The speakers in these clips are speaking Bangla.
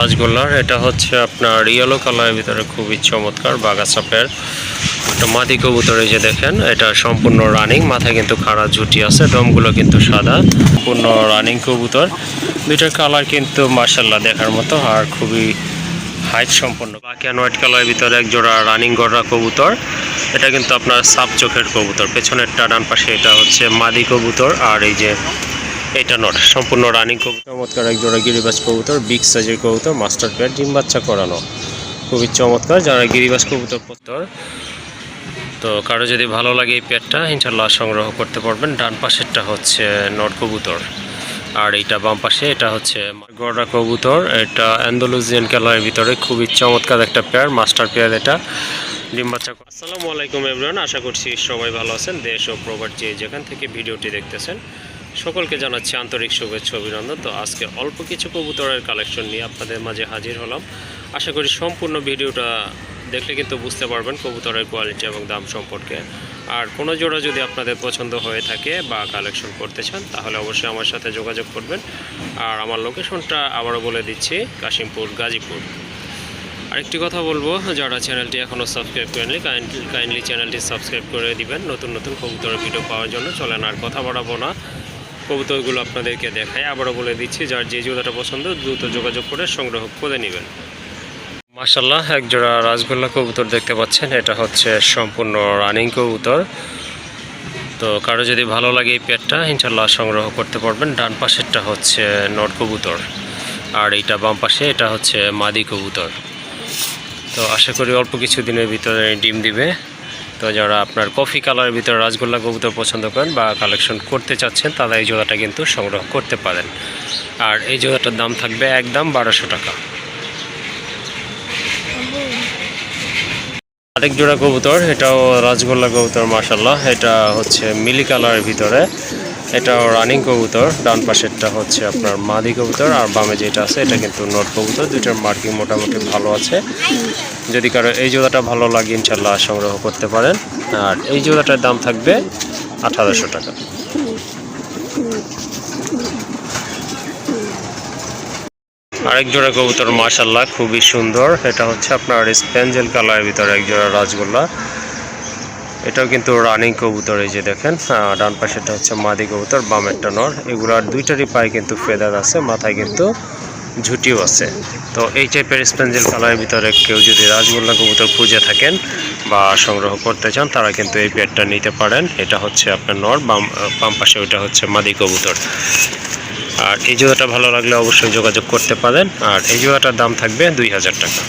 রাজগোল্লার এটা হচ্ছে আপনার ইয়েলো কালারের ভিতরে খুবই চমৎকার বাগাসা পেয়ার একটা মাদি কবুতর এই যে দেখেন, এটা সম্পূর্ণ রানিং মাথায় কিন্তু খাড়া ঝুটি আছে দমগুলো কিন্তু সাদা পূর্ণ রানিং কবুতর। দুইটার কালার কিন্তু মার্শাল্লাহ দেখার মতো আর খুবই হাইট সম্পন্ন। ব্ল্যাক অ্যান্ড হোয়াইট কালারের ভিতরে এক জোড়া রানিং গড়া কবুতর, এটা কিন্তু আপনার সাপ চোখের কবুতর। পেছনের ডান পাশে এটা হচ্ছে মাদি কবুতর আর এই যে এটা নট সম্পূর্ণ রানিং কবুতর। চমৎকার এক জোড়া গিরিবাজ কবুতর বিগ সাইজের কবুতর মাস্টার পেয়ার ডিম বাচ্চা করানো। খুবই চমৎকার যারা গিরিবাস কবুতর পত্তর। তো কারও যদি ভালো লাগে এই পেয়ারটা ইনশাল্লাহ সংগ্রহ করতে পারবেন। ডান পাশেরটা হচ্ছে নট কবুতর। আর এইটা বাম পাশে, এটা হচ্ছে গড়া কবুতর। এটা অ্যান্ডোলুজিয়ান কালারের ভিতরে খুবই চমৎকার একটা পেয়ার মাস্টার পেয়ার এটা। ডিম বাচ্চা আসসালামু আলাইকুম এভরিওয়ান আশা করছি সবাই ভালো আছেন, দেশ ও প্রবাদ যে যেখান থেকে ভিডিওটি দেখতেছেন। সকলকে জানাচ্ছি আন্তরিক শুভেচ্ছা অভিনন্দন। তো আজকে অল্প কিছু কবুতরের কালেকশন নিয়ে আপনাদের মাঝে হাজির হলাম। আশা করি সম্পূর্ণ ভিডিওটা দেখলে কিন্তু বুঝতে পারবেন কবুতরের কোয়ালিটি এবং দাম সম্পর্কে। আর কোনো জোড়া যদি আপনাদের পছন্দ হয়ে থাকে বা কালেকশন করতে চান, তাহলে অবশ্যই আমার সাথে যোগাযোগ করবেন। আর আমার লোকেশনটা আবারও বলে দিচ্ছি, কাশিমপুর, গাজীপুর। আরেকটি কথা বলব, যারা চ্যানেলটি এখনও সাবস্ক্রাইব করেননি কাইন্ডলি চ্যানেলটি সাবস্ক্রাইব করে দিবেন। নতুন নতুন কবুতরের ভিডিও পাওয়ার জন্য চলেন আর কথা বাড়াবো না। কবুতরগুলো আপনাদেরকে দেখাই, আবারও বলে দিচ্ছি, যার যে জোড়াটা পছন্দ, দ্রুত যোগাযোগ করে সংগ্রহ করে নেবেন। মার্শাল্লাহ এক জোড়া রাজগোল্লা কবুতর দেখতে পাচ্ছেন, এটা হচ্ছে সম্পূর্ণ রানিং কবুতর। তো কারও যদি ভালো লাগে এই পেয়ারটা ইনশাল্লাহ সংগ্রহ করতে পারবেন। ডান পাশেরটা হচ্ছে নট কবুতর, আর এইটা বাম পাশে, এটা হচ্ছে মাদি কবুতর। তো আশা করি অল্প কিছু দিনের ভিতরে ডিম দিবে। তো যারা আপনার কফি কালারের ভিতরে রাজগোল্লা কবুতর পছন্দ করেন বা কালেকশন করতে চাচ্ছেন, তারা এই জোড়াটা কিন্তু সংগ্রহ করতে পারেন। আর এই জোড়াটার দাম থাকবে একদম বারোশো টাকা। আরেক জোড়া কবুতর, এটাও রাজগোল্লা কবুতর মাসাল্লাহ এটা হচ্ছে মিলি কালারের ভিতরে। এটাও রানিং কবুতর, ডান পাশেরটা হচ্ছে আপনার মাদি কবুতর, আর বামে যেটা আছে, এটা কিন্তু নট কবুতর, দুইটার মার্কিং মোটামুটি ভালো আছে। যদি কারও এই জোড়াটা ভালো লাগে ইনশাল্লাহ সংগ্রহ করতে পারেন। আর এই জোড়াটার দাম থাকবে আঠারোশো টাকা। আরেক জোড়া কবুতর মাশাল্লাহ খুবই সুন্দর। এটা হচ্ছে আপনার স্পেঞ্জেল কালারের ভিতরে এক জোড়া রাজগোল্লা। এটাও কিন্তু রানিং কবুতর এই যে দেখেন ডান পাশেটা হচ্ছে মাদি কবুতর বামেরটা নর। এগুলার দুইটারই পায়ে কিন্তু ফেদার আছে, মাথায় কিন্তু ঝুটিও আছে। তো এই টাইপের স্পেঞ্জেল কালারের ভিতরে কেউ যদি রাজগোল্লা কবুতর খুঁজে থাকেন বা সংগ্রহ করতে চান, তারা কিন্তু এই পেয়ারটা নিতে পারেন। এটা হচ্ছে আপনার নর, বাম বাম পাশে ওইটা হচ্ছে মাদি কবুতর। আর এই জোড়াটা ভালো লাগলে অবশ্যই যোগাযোগ করতে পারেন। আর এই জোড়াটার দাম থাকবে দুই হাজার টাকা।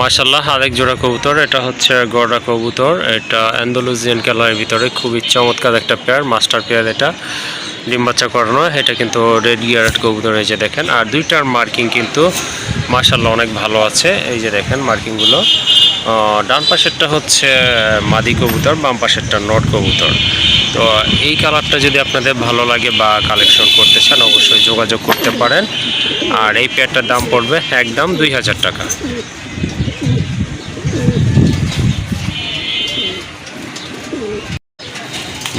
মাশাল্লাহ আরেক জোড়া কবুতর, এটা হচ্ছে গড়া কবুতর। এটা অ্যান্ডোলুজিয়ান কালারের ভিতরে খুবই চমৎকার একটা পেয়ার মাস্টার পেয়ার এটা। ডিম বাচ্চা করানো, এটা কিন্তু রেড গিয়ারেট কবুতর এই যে দেখেন। আর দুইটার মার্কিং কিন্তু মাশাল্লাহ অনেক ভালো আছে। এই যে দেখেন মার্কিংগুলো ডান পাশেরটা হচ্ছে মাদি কবুতর, বাম পাশেরটা নট কবুতর। তো এই কালারটা যদি আপনাদের ভালো লাগে বা কালেকশন করতে চান, অবশ্যই যোগাযোগ করতে পারেন। আর এই পেয়ারটার দাম পড়বে একদম দুই হাজার টাকা।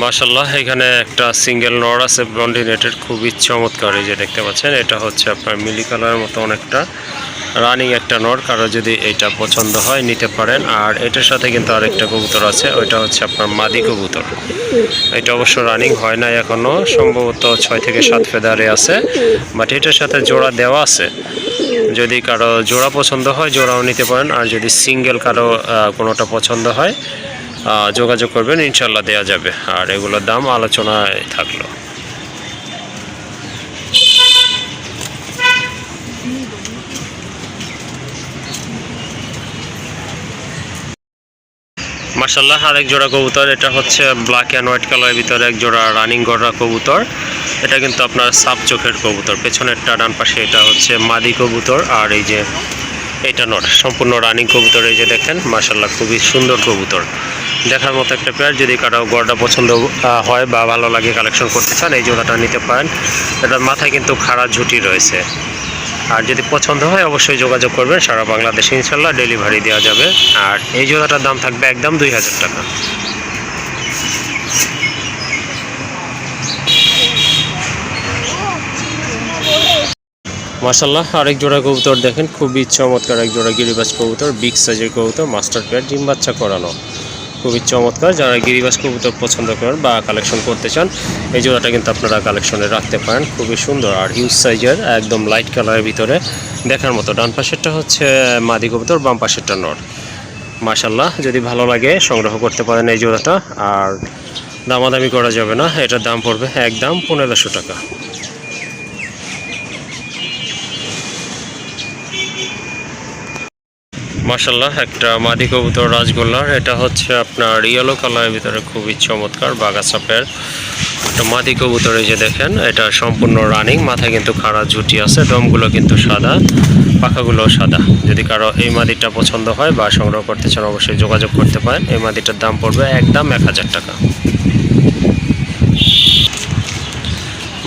মাশাল্লাহ এখানে একটা সিঙ্গেল নর আছে ব্লন্ডিনেটেড খুবই চমৎকার। এই যে দেখতে পাচ্ছেন, এটা হচ্ছে আপনার মিলি কালারের মতো অনেকটা রানিং একটা নর কারও যদি এটা পছন্দ হয় নিতে পারেন। আর এটার সাথে কিন্তু আরেকটা কবুতর আছে, ওইটা হচ্ছে আপনার মাদি কবুতর। এটা অবশ্য রানিং হয় না এখনও সম্ভবত ছয় থেকে সাত ফেদারে আছে, বাট এটার সাথে জোড়া দেওয়া আছে। যদি কারও জোড়া পছন্দ হয়, জোড়াও নিতে পারেন। আর যদি সিঙ্গেল কারও কোনোটা পছন্দ হয় যোগাযোগ করবেন ইনশাল্লাহ দেওয়া যাবে। আর এগুলোর দাম আলোচনায় থাকল। মার্শাল্লাহ আরেক জোড়া কবুতর, এটা হচ্ছে ব্ল্যাক অ্যান্ড হোয়াইট কালারের ভিতরে এক জোড়া রানিং গড়া কবুতর। এটা কিন্তু আপনার সাপ চোখের কবুতর, পেছনেরটা ডান পাশে এটা হচ্ছে মাদি কবুতর, আর এই যে এটা নট সম্পূর্ণ রানিং কবুতর, এই যে দেখেন মার্শাল্লাহ খুবই সুন্দর কবুতর। দেখার মতো একটা পেয়ার যদি কারও গড়টা পছন্দ হয় বা ভালো লাগে কালেকশন করতে চান, এই জোড়াটা নিতে পারেন। এটার মাথায় কিন্তু খাড়া ঝুটি রয়েছে। আর যদি পছন্দ হয়, অবশ্যই যোগাযোগ করবেন। সারা বাংলাদেশে ইনশাল্লাহ ডেলিভারি দেওয়া যাবে। আর এই জোড়াটার দাম থাকবে একদম দুই হাজার টাকা। মাসাল্লাহ আরেক জোড়া কবুতর দেখেন। খুবই চমৎকার এক জোড়া গিরিবাজ কবুতর বিগ সাইজের কবুতর মাস্টার প্যাট ডিম বাচ্চা করানো। খুবই চমৎকার। যারা গিরিবাস কবুতর পছন্দ করেন বা কালেকশন করতে চান, এই জোড়াটা কিন্তু আপনারা কালেকশনে রাখতে পারেন। খুবই সুন্দর আর হিউজ সাইজের একদম লাইট কালারের ভিতরে দেখার মতো। ডান পাশেরটা হচ্ছে মাদি কবুতর, বাম পাশেরটা নর। মাশাল্লাহ যদি ভালো লাগে সংগ্রহ করতে পারেন এই জোড়াটা। আর দামাদামি করা যাবে না, এটার দাম পড়বে একদম পনেরোশো টাকা। মাশাল্লাহ একটা মাদি কবুতর রাজগোল্লার। এটা হচ্ছে আপনার ইয়েলো কালারের ভিতরে খুবই চমৎকার বাগাসাপের একটা মাদি কবুতর এই যে দেখেন, এটা সম্পূর্ণ রানিং মাথায় কিন্তু খাড়া ঝুটি আছে, ডমগুলো কিন্তু সাদা, পাখাগুলো সাদা। যদি কারও এই মাদিটা পছন্দ হয় বা সংগ্রহ করতে চান, অবশ্যই যোগাযোগ করতে পারেন। এই মাদিটার দাম পড়বে একদম এক হাজার টাকা।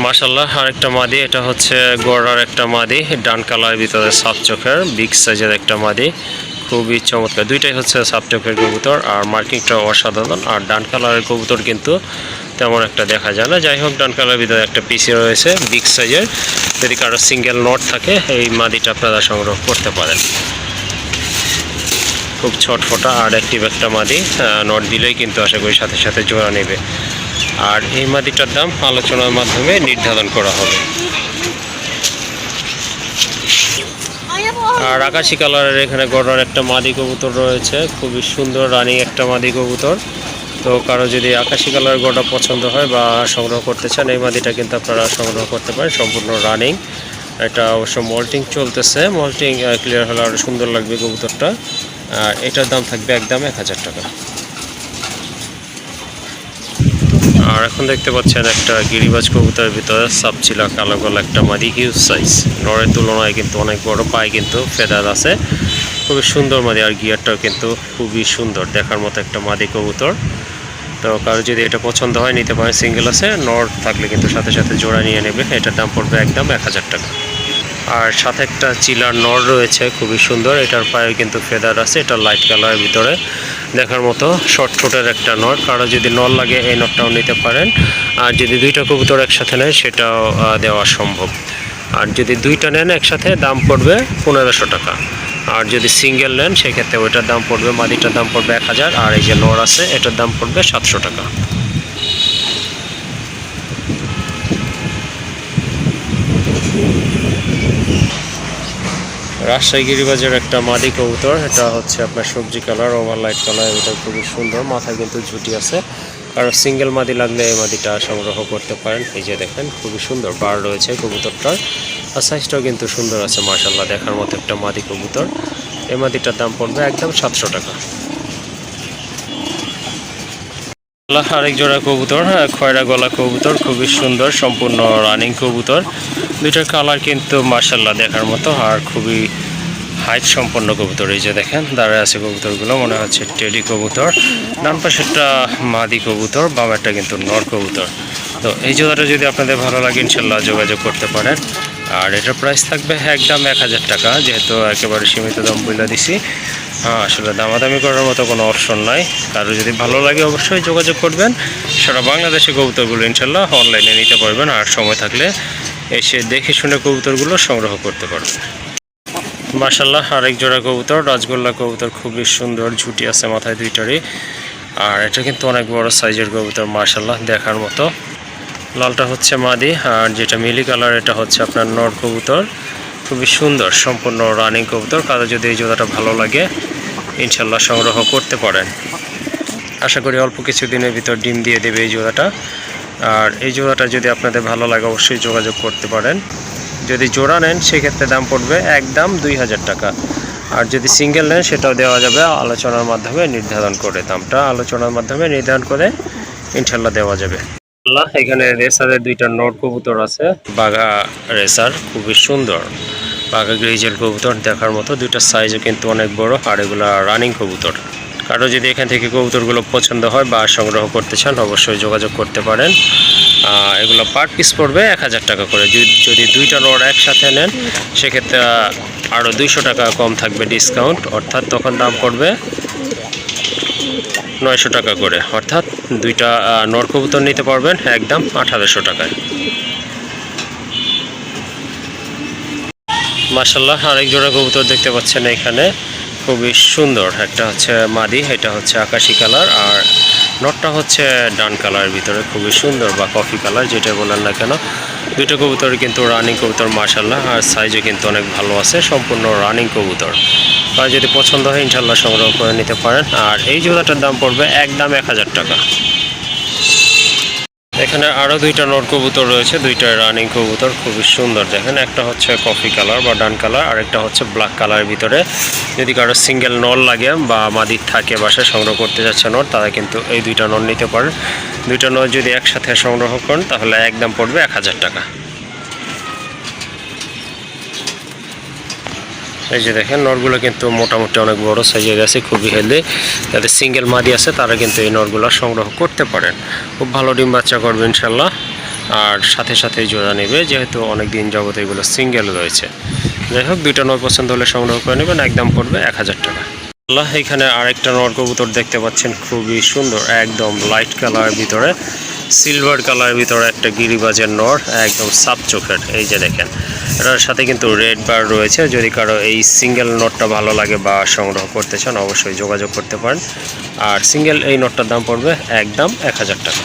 মাশাল্লাহ আরেকটা মাদি, এটা হচ্ছে গড়ার একটা মাদি, ডান কালারের ভিতরে সাপ চোখের বিগ সাইজের একটা মাদি। খুবই চমৎকার। দুইটাই হচ্ছে চোখের কবুতর আর মার্কিংটা অসাধারণ। আর ডান কালারের কবুতর কিন্তু তেমন একটা দেখা যায় না। যাই হোক, ডান কালারের ভিতরে একটা পিসি রয়েছে বিগ সাইজের যদি কারও সিঙ্গেল নট থাকে, এই মাদিটা আপনারা সংগ্রহ করতে পারেন। খুব ছটফটা আর অ্যাক্টিভ একটা মাদি নট দিলেই কিন্তু আশা করি সাথে সাথে জোড়া নেবে। আর এই মাদিটার দাম আলোচনার মাধ্যমে নির্ধারণ করা হবে। আর আকাশি কালারের এখানে গড়ার একটা মাদি কবুতর রয়েছে। খুবই সুন্দর, রানিং একটা মাদি কবুতর। তো কারও যদি আকাশি কালার গড়া পছন্দ হয় বা সংগ্রহ করতে চান, এই মাদিটা কিন্তু আপনারা সংগ্রহ করতে পারেন। সম্পূর্ণ রানিং। এটা অবশ্য মল্টিং চলতেছে। মল্টিং ক্লিয়ার হলে আরও সুন্দর লাগবে কবুতরটা। আর এটার দাম থাকবে একদম এক হাজার টাকা। আর এখন দেখতে পাচ্ছেন একটা গিরিবাজ কবুতার ভিতরে সাবচিলা কালো কালো একটা মাদি হিউজ সাইজ নড়ের তুলনায় কিন্তু অনেক বড়, পায়ে কিন্তু ফেদার আছে। খুবই সুন্দর মাদি, আর গিয়ারটাও কিন্তু খুবই সুন্দর, দেখার মতো একটা মাদি কবুতর। তো কারও যদি এটা পছন্দ হয়, নিতে পারেন সিঙ্গেল আছে। নর থাকলে কিন্তু সাথে সাথে জোড়া নিয়ে নেবে এটার দাম পড়বে একদম এক হাজার টাকা। আর সাথে একটা চিলার নর রয়েছে, খুবই সুন্দর। এটার পায়ে কিন্তু ফেদার আছে, এটা লাইট কালারের ভিতরে। দেখার মতো শর্ট ঠোঁটের একটা নর। কারও যদি নর লাগে, এই নটটাও নিতে পারেন। আর যদি দুইটা কবুতর একসাথে নেয়, সেটাও দেওয়া সম্ভব। আর যদি দুইটা নেন একসাথে, দাম পড়বে পনেরোশো টাকা। আর যদি সিঙ্গেল নেন, সেক্ষেত্রে ওইটার দাম পড়বে, মাদিটার দাম পড়বে এক হাজার। আর এই যে নর আছে, এটার দাম পড়বে সাতশো টাকা। রাজশাহী বাজার একটা মাদি কবুতর, এটা হচ্ছে আপনার সবজি কালার, ওভার লাইট কালার, এটা খুবই সুন্দর মাথায় কিন্তু ঝুটি আছে। আর সিঙ্গেল মাদি লাগলে এই মাদিটা সংগ্রহ করতে পারেন। এই যে দেখেন, খুবই সুন্দর বার রয়েছে কবুতরটার, আর সাইজটাও কিন্তু সুন্দর আছে মার্শাল্লাহ দেখার মতো একটা মাদি কবুতর। এই মাদিটার দাম পড়বে একদম সাতশো টাকা আল্লাহ আরেক জোড়া কবুতর আহ, খয়রা গলা কবুতর খুবই সুন্দর সম্পূর্ণ রানিং কবুতর। দুইটার কালার কিন্তু মার্শাল্লাহ দেখার মতো আর খুবই হাইট সম্পন্ন কবুতর। এই যে দেখেন দাঁড়ায় আছে কবুতরগুলো মনে হচ্ছে টেলি কবুতর। ডান পাশেরটা মাদি কবুতর বামেরটা কিন্তু নর কবুতর। তো এই জোড়াটা যদি আপনাদের ভালো লাগে ইনশাল্লাহ যোগাযোগ করতে পারেন। আর এটার প্রাইস থাকবে একদম এক হাজার টাকা, যেহেতু একেবারে সীমিত দাম বলে দিছি। হ্যাঁ আসলে দামাদামি করার মতো কোনো অপশন নাই। কারও যদি ভালো লাগে অবশ্যই যোগাযোগ করবেন। সারা বাংলাদেশে কবুতরগুলো ইনশাল্লাহ অনলাইনে নিতে পারবেন। আর সময় থাকলে এসে দেখে শুনে কবুতরগুলো সংগ্রহ করতে পারবেন। মার্শাল্লাহ আরেক জোড়া কবুতর, রাজগোল্লা কবুতর, খুবই সুন্দর, ঝুটি আছে মাথায় দুইটারই। আর এটা কিন্তু অনেক বড় সাইজের কবুতর মার্শাল্লাহ দেখার মতো। লালটা হচ্ছে মাদি, আর যেটা মিলি কালার, এটা হচ্ছে আপনার নর কবুতর। খুবই সুন্দর, সম্পূর্ণ রানিং কবুতর। কারও যদি এই জোড়াটা ভালো লাগে, ইনশাল্লাহ সংগ্রহ করতে পারেন। আশা করি অল্প কিছু দিনের ভিতর ডিম দিয়ে দেবে এই জোড়াটা। আর এই জোড়াটা যদি আপনাদের ভালো লাগে, অবশ্যই যোগাযোগ করতে পারেন। যদি জোড়া নেন, সেক্ষেত্রে দাম পড়বে একদম দুই হাজার টাকা। আর যদি সিঙ্গেল নেন, সেটাও দেওয়া যাবে আলোচনার মাধ্যমে নির্ধারণ করে দামটা। আলোচনার মাধ্যমে নির্ধারণ করে ইনশাল্লাহ দেওয়া যাবে। আল্লাহ, এখানে রেসারের দুইটা নোট কবুতর আছে। বাঘা রেসার খুবই সুন্দর। বাঘা গ্রিজেল কবুতর দেখার মতো দুইটা সাইজও কিন্তু অনেক বড়, আর এগুলা রানিং কবুতর। কারও যদি এখান থেকে কবুতরগুলো পছন্দ হয় বা সংগ্রহ করতে চান, অবশ্যই যোগাযোগ করতে পারেন। এগুলো পার পিস পড়বে এক হাজার টাকা করে। যদি- দুইটা নোট একসাথে নেন, সেক্ষেত্রে আরও দুইশো টাকা কম থাকবে ডিসকাউন্ট অর্থাৎ তখন দাম পড়বে নয়শো টাকা করে। অর্থাৎ দুইটা আহ, নর কবুতর নিতে পারবেন একদম আঠারোশো টাকায়। মাসাল্লাহ আরেক জোড়া কবুতর দেখতে পাচ্ছেন এখানে। খুবই সুন্দর। একটা হচ্ছে মাদি এটা হচ্ছে আকাশি কালার আর নটটা হচ্ছে ডান কালারের ভিতরে। খুবই সুন্দর বা কফি কালার যেটা বলেন না কেন। দুটো কবুতর কিন্তু রানিং কবুতর মাসাল্লাহ আর সাইজও কিন্তু অনেক ভালো আছে, সম্পূর্ণ রানিং কবুতর। আর যদি পছন্দ হয় ইনশাল্লাহ সংগ্রহ করে নিতে পারেন। আর এই জোড়াটার দাম পড়বে একদম এক হাজার টাকা। এখানে আরও দুইটা নর কবুতর রয়েছে, দুইটা রানিং কবুতর, খুবই সুন্দর দেখেন। একটা হচ্ছে কফি কালার বা ডান কালার আর একটা হচ্ছে ব্ল্যাক কালারের ভিতরে। যদি কারও সিঙ্গেল নল লাগে বা মাদির থাকে বাসায় সংগ্রহ করতে যাচ্ছে নট, তারা কিন্তু এই দুইটা নর নিতে পারেন দুইটা নর যদি একসাথে সংগ্রহ করেন, তাহলে একদম পড়বে এক হাজার টাকা। এই যে দেখেন, নরগুলো কিন্তু মোটামুটি অনেক বড় সাইজে গেছে খুবই হেলদি যাদের সিঙ্গেল মাদি আছে, তারা কিন্তু এই নরগুলো সংগ্রহ করতে পারেন। খুব ভালো ডিম বাচ্চা করবে ইনশাল্লাহ আর সাথে সাথে জোড়া নেবে, যেহেতু অনেক দিন যাবত এগুলো সিঙ্গেল রয়েছে। যাই হোক, দুইটা নর পছন্দ হলে সংগ্রহ করে নেবেন, একদম পড়বে এক হাজার টাকা। আল্লাহ, এখানে আরেকটা নর কবুতর দেখতে পাচ্ছেন, খুবই সুন্দর, একদম লাইট কালারের ভিতরে। সিলভার কালারের ভিতরে একটা গিরিবাজের নর, একদম সাপ চোখের, এই যে দেখেন। এটার সাথে কিন্তু রেড বার রয়েছে, যদি কারও এই সিঙ্গেল নটটা ভালো লাগে বা সংগ্রহ করতে চান, অবশ্যই যোগাযোগ করতে পারেন। আর সিঙ্গেল এই নটটার দাম পড়বে একদম এক হাজার টাকা।